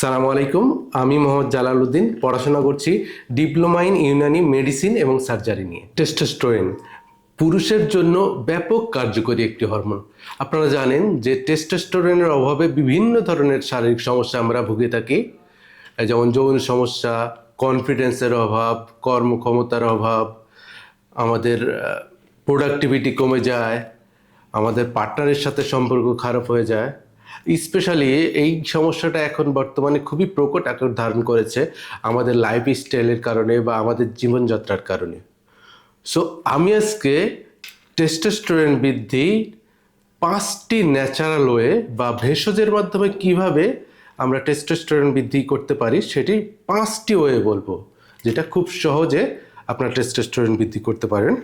সালামু আলাইকুম, আমি মোহাম্মদ জালালউদ্দিন, পড়াশোনা করছি ডিপ্লোমা ইন ইউনানি মেডিসিন এবং সার্জারি নিয়ে। টেস্টোস্টেরন, পুরুষের জন্য ব্যাপক কার্যকরী একটি হরমোন। আপনারা জানেন যে টেস্টোস্টেরনের অভাবে বিভিন্ন ধরনের শারীরিক সমস্যা আমরা ভুগে থাকি। যেমন যৌন সমস্যা কনফিডেন্সের অভাব, কর্মক্ষমতার অভাব, আমাদের প্রোডাক্টিভিটি কমে যায়, আমাদের পার্টনারের সাথে সম্পর্ক খারাপ হয়ে যায়। স্পেশালি এই সমস্যাটা এখন বর্তমানে খুবই প্রকট আকার ধারণ করেছে আমাদের লাইফ স্টাইলের কারণে বা আমাদের জীবনযাত্রার কারণে। সো আমি আজকে টেস্টোস্টেরন বৃদ্ধি পাঁচটি ন্যাচারাল ওয়ে বা ভেষজের মাধ্যমে কীভাবে আমরা টেস্টোস্টেরন বৃদ্ধি করতে পারি সেটি পাঁচটি ওয়ে বলব, যেটা খুব সহজে আপনার টেস্টোস্টেরন বৃদ্ধি করতে পারেন।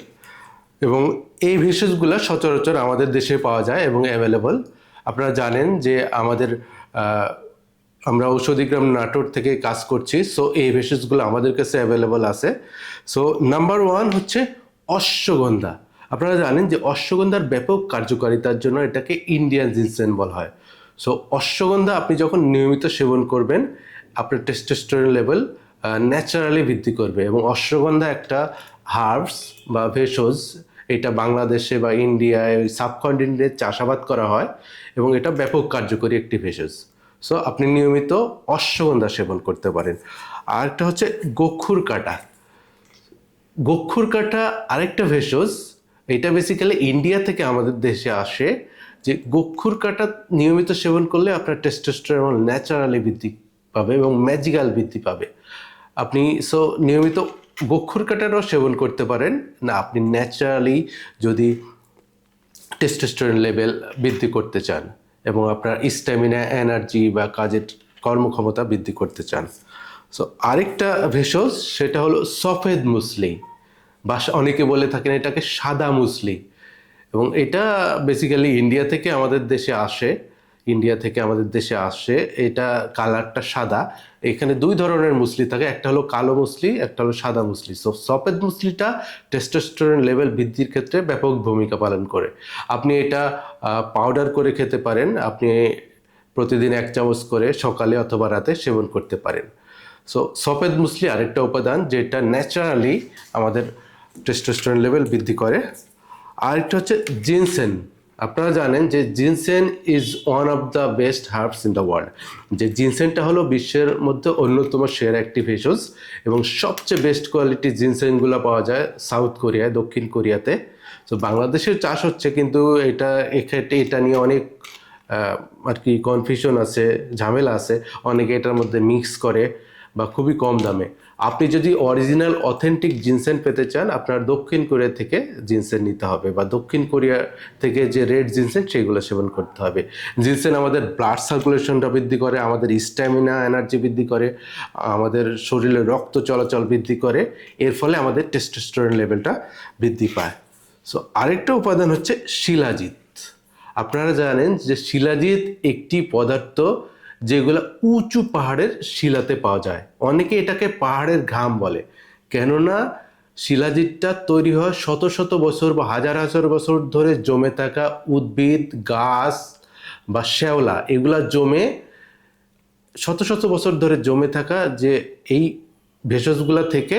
এবং এই ভেষজগুলো সচরাচর আমাদের দেশে পাওয়া যায় এবং অ্যাভেলেবল আপনারা জানেন যে আমাদের আমরা ঔষধিগ্রাম নাটোর থেকে কাজ করছি সো এই ভেষজগুলো আমাদের কাছে অ্যাভেলেবল আছে। সো নাম্বার ওয়ান হচ্ছে অশ্বগন্ধা। আপনারা জানেন যে অশ্বগন্ধার ব্যাপক কার্যকারিতার জন্য এটাকে ইন্ডিয়ান জিনসেন বলা হয়। সো অশ্বগন্ধা আপনি যখন নিয়মিত সেবন করবেন, আপনার টেস্টোস্টেরন লেভেল ন্যাচারালি বৃদ্ধি করবে এবং অশ্বগন্ধা একটা হার্বস বা ভেষজ এটা বাংলাদেশে বা ইন্ডিয়ায় ওই সাবকন্টিনেন্টে চাষাবাদ করা হয় এবং এটা ব্যাপক কার্যকরী একটি ভেষজ। সো আপনি নিয়মিত অশ্বগন্ধা সেবন করতে পারেন। আর একটা হচ্ছে গক্ষুর কাটা। গক্ষুর কাটা আরেকটা ভেষজ, এটা বেসিক্যালি ইন্ডিয়া থেকে আমাদের দেশে আসে যে গক্ষুর কাটা নিয়মিত সেবন করলে আপনার টেস্টোস্টেরন ন্যাচারালি বৃদ্ধি পাবে এবং ম্যাজিক্যাল বৃদ্ধি পাবে। আপনি সো নিয়মিত গক্ষুর কাটারও সেবন করতে পারেন। না, আপনি ন্যাচারালি যদি টেস্টোস্টেরন লেভেল বৃদ্ধি করতে চান এবং আপনার স্ট্যামিনা এনার্জি বা কাজের কর্মক্ষমতা বৃদ্ধি করতে চান। সো আরেকটা ভেষজ সেটা হলো সফেদ মুসলি। বা অনেকে বলে থাকেন এটাকে সাদা মুসলি। এবং এটা বেসিক্যালি ইন্ডিয়া থেকে আমাদের দেশে আসে। ইন্ডিয়া থেকে আমাদের দেশে আসে, এটা কালারটা সাদা। এখানে দুই ধরনের মুসলি থাকে, একটা হলো কালো মুসলি, একটা হলো সাদা মুসলি। সো সফেদ মুসলিটা টেস্টোস্টেরন লেভেল বৃদ্ধির ক্ষেত্রে ব্যাপক ভূমিকা পালন করে। আপনি এটা পাউডার করে খেতে পারেন, আপনি প্রতিদিন এক চামচ করে সকালে অথবা রাতে সেবন করতে পারেন। সো সফেদ মুসলি আরেকটা উপাদান যেটা ন্যাচারালি আমাদের টেস্টোস্টেরন লেভেল বৃদ্ধি করে। আরেকটা হচ্ছে জিনসেন আপনারা জানেন যে ginseng is one of the best herbs in the world যে জিনসেনটা হলো বিশ্বের মধ্যে অন্যতম সেরা একটি ভেষজ এবং সবচেয়ে বেস্ট কোয়ালিটি জিনসেনগুলো পাওয়া যায় সাউথ কোরিয়ায়, দক্ষিণ কোরিয়াতে। তো বাংলাদেশের চাষ হচ্ছে কিন্তু এটা, এক্ষেত্রে এটা নিয়ে অনেক আর কি কনফিউশন আছে, ঝামেলা আছে। অনেকে এটার মধ্যে মিক্স করে। বা খুবই কম দামে। আপনি যদি অরিজিনাল অথেন্টিক জিনসেন পেতে চান, আপনার দক্ষিণ কোরিয়া থেকে জিনসেন নিতে হবে বা দক্ষিণ কোরিয়া থেকে যে রেড জিনসেন, সেগুলো সেবন করতে হবে। জিনসেন আমাদের ব্লাড সার্কুলেশনটা বৃদ্ধি করে, আমাদের স্ট্যামিনা এনার্জি বৃদ্ধি করে, আমাদের শরীরে রক্ত চলাচল বৃদ্ধি করে, এর ফলে আমাদের টেস্টোস্টেরন লেভেলটা বৃদ্ধি পায়। সো আরেকটা উপাদান হচ্ছে শিলাজিৎ। আপনারা জানেন যে শিলাজিৎ একটি পদার্থ যেগুলো উঁচু পাহাড়ের শিলাতে পাওয়া যায়। অনেকে এটাকে পাহাড়ের ঘাম বলে। কেননা শিলাজিৎটা তৈরি হয় শত শত বছর বা হাজার হাজার বছর ধরে জমে থাকা উদ্ভিদ, গাছ বা শ্যাওলা, এগুলা জমে শত শত বছর ধরে জমে থাকা যে এই ভেষজগুলা থেকে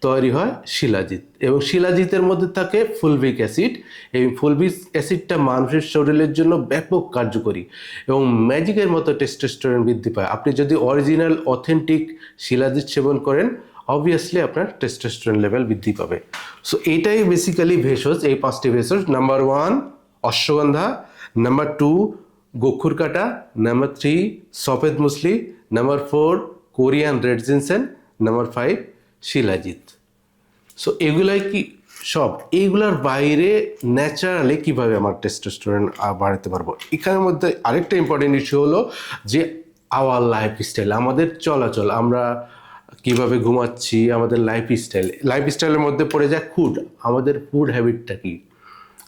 তৈরি হয় শিলাজিৎ। এবং শিলাজিতের মধ্যে থাকে ফুলভিক অ্যাসিড। এই ফুলভিক অ্যাসিডটা মানুষের শরীরের জন্য ব্যাপক কার্যকরী এবং ম্যাজিকের মতো টেস্টোস্টেরন বৃদ্ধি পায়। আপনি যদি অরিজিনাল, অথেন্টিক শিলাজিৎ সেবন করেন অবভিয়াসলি আপনার টেস্টোস্টেরন লেভেল বৃদ্ধি পাবে। সো এটাই বেসিক্যালি ভেষজ, এই পাঁচটি ভেষজ। Number one ashwagandha. Number two গোখুর কাটা। Number three safed musli. Number four Korean red ginseng. Number five shilajit. So এগুলাই কি সব? এইগুলার বাইরে ন্যাচারালি কীভাবে আমার টেস্টোস্টেরন বাড়াতে পারব? এখানের মধ্যে আরেকটা ইম্পর্টেন্ট ইস্যু হলো যে আওয়ার লাইফ স্টাইল আমাদের চলাচল, আমরা কীভাবে ঘুমাচ্ছি, আমাদের লাইফ স্টাইল লাইফ স্টাইলের মধ্যে পড়ে যায় ফুড আমাদের ফুড হ্যাবিটটা কি?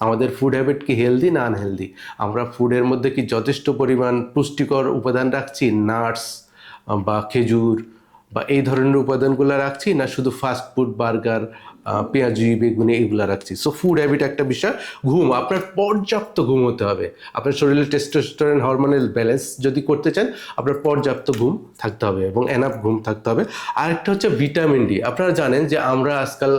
আমাদের ফুড হ্যাবিট কি হেলদি না আনহেলদি আমরা ফুডের মধ্যে কি যথেষ্ট পরিমাণ পুষ্টিকর উপাদান রাখছি? নাটস বা খেজুর বা এই ধরনের উপাদানগুলো রাখছি না শুধু ফাস্ট ফুড বার্গার পেঁয়াজি, বেগুনি এগুলো রাখছি। সো ফুড হ্যাবিট একটা বিষয়, ঘুম, আপনার পর্যাপ্ত ঘুম হতে হবে। আপনার শরীরে টেস্টোস্টেরন হরমোনাল ব্যালেন্স যদি করতে চান, আপনার পর্যাপ্ত ঘুম থাকতে হবে এবং এনাফ ঘুম থাকতে হবে। আরেকটা হচ্ছে ভিটামিন ডি আপনারা জানেন যে আমরা আজকাল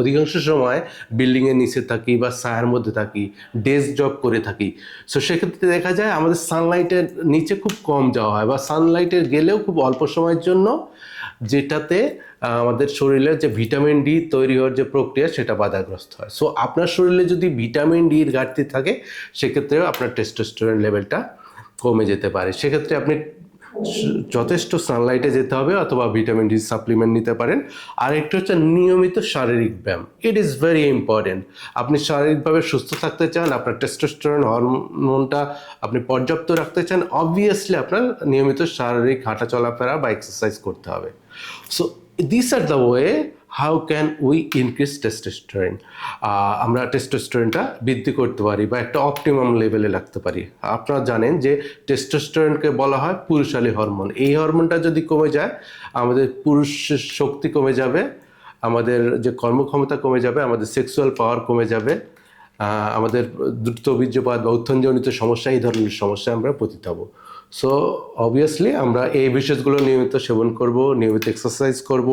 অধিকাংশ সময় বিল্ডিংয়ের নিচে থাকি বা ছায়ার মধ্যে থাকি ডেস্ক জব করে থাকি। সো সেক্ষেত্রে দেখা যায় আমাদের সানলাইটের নিচে খুব কম যাওয়া হয় বা সানলাইটের গেলেও খুব অল্প সময়ের জন্য যেটাতে আমাদের শরীরে যে ভিটামিন ডি তৈরি হওয়ার যে প্রক্রিয়া, সেটা বাধাগ্রস্ত হয়। সো আপনার শরীরে যদি ভিটামিন ডির ঘাটতি থাকে, সেক্ষেত্রেও আপনার টেস্টোস্টেরন লেভেলটা কমে যেতে পারে। সেক্ষেত্রে আপনি যথেষ্ট সানলাইটে যেতে হবে অথবা ভিটামিন ডি সাপ্লিমেন্ট নিতে পারেন। আর একটা হচ্ছে নিয়মিত শারীরিক ব্যায়াম। ইট ইজ ভেরি ইম্পর্টেন্ট আপনি শারীরিকভাবে সুস্থ থাকতে চান, আপনার টেস্টোস্টেরন হরমোনটা আপনি পর্যাপ্ত রাখতে চান অবভিয়াসলি আপনার নিয়মিত শারীরিক হাঁটা চলাফেরা বা এক্সারসাইজ করতে হবে। So this are the way how can we increase testosterone আমরা টেস্টোস্টেরনটা বৃদ্ধি করতে পারি বা একটা অপটিমাম লেভেলে রাখতে পারি। আপনারা জানেন যে টেস্টোস্টেরনকে বলা হয় পুরুষালী হরমোন এই হরমোনটা যদি কমে যায়, আমাদের পুরুষের শক্তি কমে যাবে, আমাদের যে কর্মক্ষমতা কমে যাবে, আমাদের সেক্সুয়াল পাওয়ার কমে যাবে আমাদের দ্রুত বীর্যপাত বা উত্থানজনিত সমস্যা, এই ধরনের সমস্যা আমরা পতিত হব। সো অবভিয়াসলি আমরা এই বিশেষগুলো নিয়মিত সেবন করব, নিয়মিত এক্সারসাইজ করব,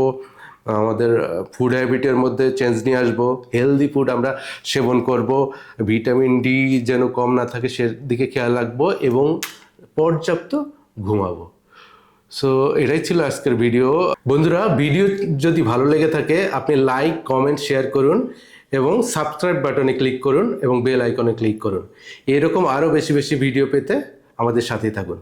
আমাদের ফুড হ্যাবিটের মধ্যে চেঞ্জ নিয়ে আসব হেলদি ফুড আমরা সেবন করব ভিটামিন ডি যেন কম না থাকে সেদিকে খেয়াল রাখব এবং পর্যাপ্ত ঘুমাবো। সো এটাই ছিল আজকের ভিডিও বন্ধুরা ভিডিও যদি ভালো লেগে থাকে, আপনি লাইক কমেন্ট শেয়ার করুন এবং সাবস্ক্রাইব বাটনে ক্লিক করুন এবং বেল আইকনে ক্লিক করুন। এরকম আরও বেশি বেশি ভিডিও পেতে আমাদের সাথেই থাকুন।